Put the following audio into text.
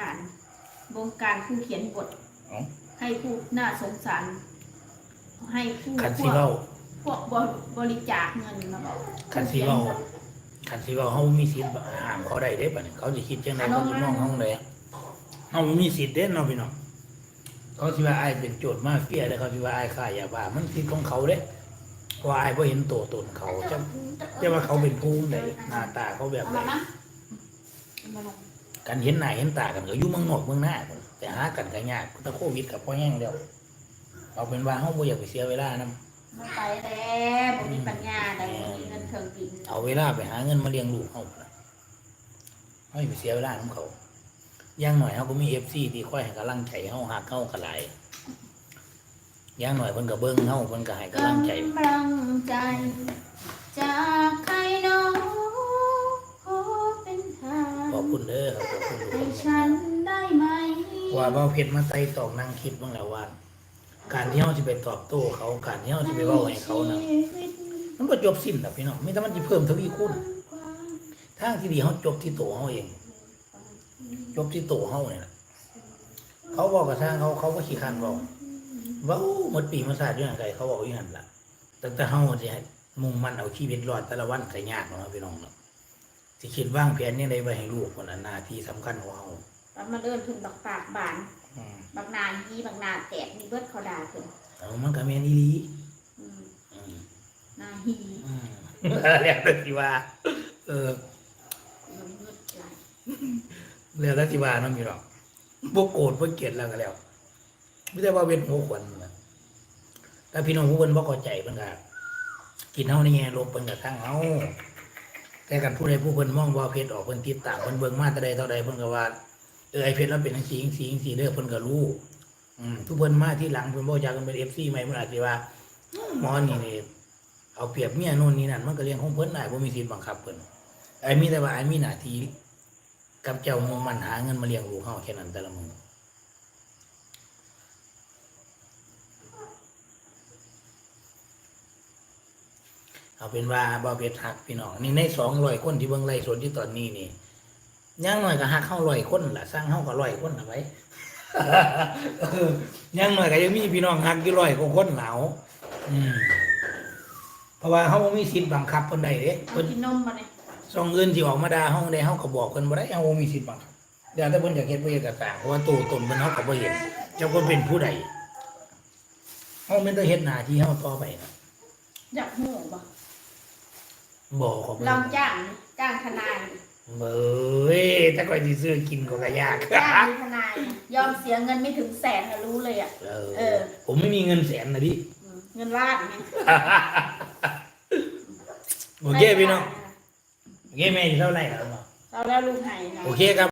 การบงการผู้เขียนบท เอ้าให้ผู้น่าสงสาร ให้ผู้คันพสิวกเว้าพวกบริจาคเงินมาบอกคันสิเว้าคันสิเว้าเฮาบ่มีสิทธิ์ห้ามเขาได้เด้บัดนี้เขาสิคิดจังได๋เขาสิมองเฮาได้เฮาบ่มีสิทธิ์เด้เนาะพี่น้องเขาสิว่าอ้ายเป็นโจรมาเฟียแล้วเขาสิว่าอ้ายฆ่ายาบ้ามันสิทธิ์ของเขาเด้เพราะว่าอ้ายบ่เห็นตัวตนเขาจะจะว่าเขาเป็นผู้ใดหน้าตาเขาแบบเอาใด มานะเอามาลง กันเห็นหน้าเห็นตากันก็อยู่เมืองนอกเมืองหน้าพุ่นแต่หากันก็ยากแต่โควิดก็พอแห้งแล้วเอาเป็นว่าเฮาบ่อยากไปเสียเวลานำมาไปแล้วผมมีปัญญาแต่บ่มีเงินเถิงกินเอาเวลาไปหาเงินมาเลี้ยงลูกเขาล่ะเขาอย่าไปเสียเวลาของเขาอย่างหน่อยเขาก็มีเอฟซีที่คอยให้กำลังใจเขาหักเขากระไรอย่างหน่อยเพิ่นก็เบิ้งเขาเพิ่นก็ให้กำลังใจกำลังใจจากใครเน้องขอเป็นทาง ขอบ คุณเด้อครับขอบคุณทุกให้คนฉันได้ไหมว่าเว่าเพชรมาไต่ตอกนั่งคิดบ้างแล้วว่า การที่เขาจะไปตอบโต้เขาการที่เขาจะไปเว้าให้เขานะมันก็จบสิ้นแล้วพี่น้องมีแต่มันจะเพิ่มทวีคูณทางที่ดีเขาจบที่ตัวเขาเอง จบที่ตัวเขาเนี่ยนะเขาบอกกับทางเขาเขาก็ขี้คันบอกเว้าหมดปีมาศาสตร์อยู่อย่างไรเขาบอกอย่างนั้นล่ะแต่แต่เขาจะให้มุ่งมันเอาชีวิตรอดแต่ละวันก็ยากเนาะพี่น้องเนาะ ที่คิดวางแผนนี่ได้ไว้ให้ลูกคนนั้นหน้าที่สำคัญของเขาตอนมาเดินถึงบักปากบานอืมบักนานยีบักนาแตกมีเบิดเขาด่าถึงเอามันก็แม่นอีหลีอืมอืมนาฮีอืมแล้วแต่ที่ว่า เออ มันเบิดไหลายแล้วแต่ที่ว่าเนาะพี่น้องบ่โกรธบ่เกลียดแล้วก็แล้วไม่ได้ว่าเป็นหัวขวัญนะแต่พี่น้องผู้เพิ่นบ่เข้าใจเพิ่นก็กินเฮาในแง่ลบเพิ่นก็ทั้งเฮา แต่กันผู้ใดผู้เพิ่นมองว่าเพชรออกเพิ่นติดตามเพิ่นเบิ่งมาแต่ใดเท่าใดเพิ่นก็ว่าเออไอ้เพชรเราเป็นจังซี่จังซี่จังซี่เด้อเพิ่นก็รู้อืมผู้เพิ่นมาที่หลังเพิ่นบ่อยากกันเป็น FC ใหม่เพิ่นอาจสิว่าอื้อหมอนี่นี่เอาเปรียบเมียโน่นนี่นั่นมันก็เรื่องของเพิ่นได้บ่มีสิทธิ์บังคับเพิ่นไอ้มีแต่ว่าไอ้มีหน้าที่กับเจ้ามุ่งมั่นหาเงินมาเลี้ยงลูกเฮาแค่นั้นแต่ละมื้อ เอาเป็นว่าบ่าวเพชรหักพี่น้องนี่ในสองร้อยคนที่เบิ่งไล่สดที่ตอนนี้นี่ย่างหน่อยก็หักเข้าร้อยคนล่ะสร้างเข้าก็ร้อยคนเอาไว้เออย่างหน่อยก็ยังมีพี่น้องหักอยู่ร้อยกว่าคนเหลาอืมเพราะว่าเขาบ่มีสิทธิ์บังคับคนใดเด้เอาเพิ่นกินนมมาเนี่ยสองเงินที่ออกมาด่าเฮาได้เฮาก็บอกเพิ่นบ่ได้เฮาบ่มีสิทธิ์บังคับเดี๋ยวแต่เพิ่นอยากเฮ็ดบ่เฮ็ดก็ตามเพราะว่าตัวตนเพิ่นเฮาก็บ่เห็นเจ้าคนเป็นผู้ใดเฮาแม่นแต่เฮ็ดหน้าที่เฮาต่อไปนะอยากหู บ่บ่ของลองจ้างนี่จ้างทนายเบ้ยถ้าก่อยสิซื้อกินก็ก็ยากจ้างมีทนายนะยอมเสียเงินไม่ถึงแสนนะรู้เลยอะ เออเออผมไม่มีเงินแสนนะดิอืมเงินล้านไงโอเคพี่น้องโอเคแม่อยู่เท่าไหร่แล้วเนาะเราแล้วลูกไห้นะ โอเคครับ